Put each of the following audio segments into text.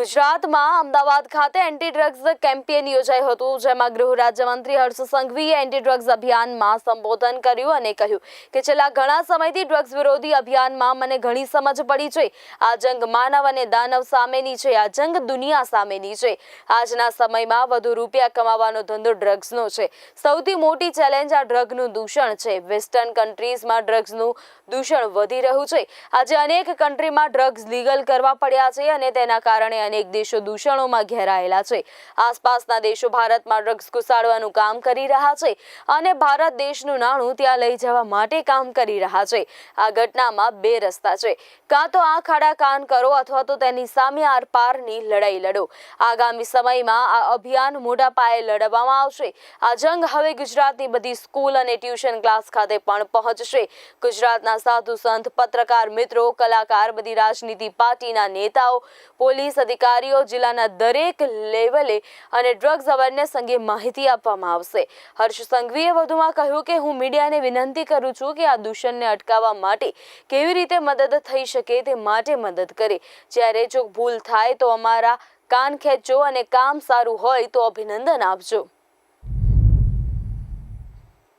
ગુજરાતમાં અમદાવાદ ખાતે anti drugs campaign યોજાયું હતું, જેમાં ગૃહ રાજ્યમંત્રી હર્ષ સંઘવીએ એન્ટી ડ્રગ્સ અભિયાનમાં સંબોધન કર્યું અને કહ્યું કે છેલ્લા ઘણા સમયથી ડ્રગ્સ વિરોધી અભિયાનમાં મને ઘણી સમજ પડી છે. આ જંગ માનવ અને દાનવ સામેની છે, આ જંગ દુનિયા સામેની છે. આજના સમયમાં વધુ રૂપિયા કમાવાનો ધંધો ડ્રગ્સનો છે. સૌથી મોટી ચેલેન્જ આ ડ્રગનું દૂષણ છે. વેસ્ટર્ન કન્ટ્રીઝમાં ડ્રગ્સનું દૂષણ વધી રહ્યું છે. આજે અનેક કન્ટ્રીમાં ડ્રગ્સ લીગલ કરવા પડ્યા છે અને તેના કારણે અનેક દેશો દૂષણોમાં ઘેરાયેલા છે. આસપાસના દેશો ભારતમાં ડ્રગ્સ ઘુસાડવાનું કામ કરી રહ્યા છે અને ભારત દેશનું નાણું ત્યાં લઈ જવા માટે કામ કરી રહ્યા છે. આ ઘટનામાં બે રસ્તા છે. કાં તો આ ખાડા કાન કરો અથવા તો તેની સામે આરપારની લડાઈ લડો. આગામી સમયમાં આ અભિયાન મોટા પાયે લડવામાં આવશે. આ જંગ હવે ગુજરાતની બધી સ્કૂલ અને ટ્યુશન ક્લાસ ખાતે પણ પહોંચશે. ગુજરાતના સાધુ સંત, પત્રકાર, મિત્રો, કલાકાર, બધી રાજનીતિ પાર્ટીના નેતાઓ, પોલીસ અધિકારીઓ જિલ્લાના દરેક લેવલે અને ડ્રગ્સ અવેરનેસ અંગે માહિતી આપવામાં આવશે. હર્ષ સંઘવીએ વધુમાં કહ્યું કે હું મીડિયાને વિનંતી કરું છું કે આ દૂષણને અટકાવવા માટે કેવી રીતે મદદ થઈ શકે તે માટે મદદ કરે. જ્યારે જો ભૂલ થાય તો અમારા કાન ખેંચો અને કામ સારું હોય તો અભિનંદન આપજો.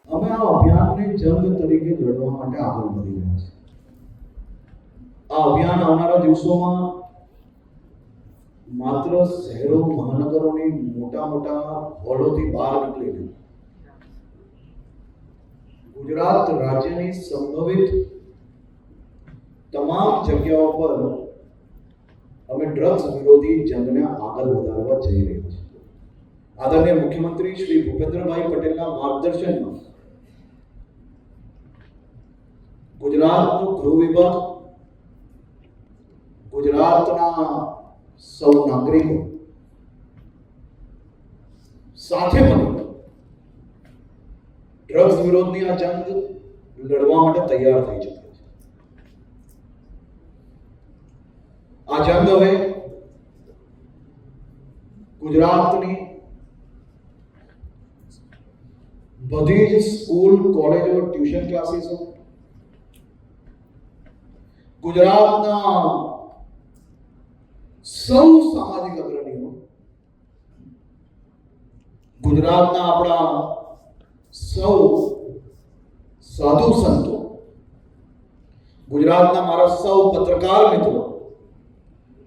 અમે આ અભિયાનને જંગ તરીકે લડવા માટે આગળ વધી રહ્યા છીએ. આ અભિયાન આવનારા દિવસોમાં માત્ર શહેરો મહાનગરોની મોટા મોટા હોલોથી બહાર નીકળીને ગુજરાત રાજ્યની સંભવિત તમામ જગ્યાઓ પર અમે ડ્રગ્સ વિરોધી જંગને આગળ વધારવા જઈ રહ્યા છીએ. આદરણીય મુખ્યમંત્રી શ્રી ભૂપેન્દ્રભાઈ પટેલના માર્ગદર્શનમાં ગુજરાતનો ગૃહ વિભાગ ગુજરાતના સૌ નાગરિકો સાથે મળી ડ્રગ્સ વિરોધની આ જંગ લડવા માટે તૈયાર થઈ ચૂક્યા છે. આ જંગ હવે ગુજરાતની બધી જ સ્કૂલ, કોલેજો, ટ્યુશન ક્લાસીસો ગુજરાતના સૌ સામાજિક અગ્રણીઓ. ગુજરાતના આપણા સૌ સાધુ સંતો, ગુજરાતના મારા સૌ પત્રકાર મિત્રો,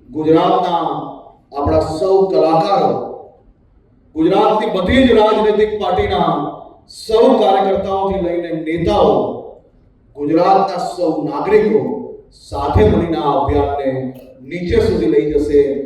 ગુજરાતના આપણા સૌ કલાકારો, ગુજરાતની બધી જ રાજનૈતિક પાર્ટીના સૌ કાર્યકર્તાઓથી લઈને નેતાઓ, ગુજરાતના સૌ નાગરિકો સાથે મળીને આ અભિયાનને નીચે સુધી લઈ જશે.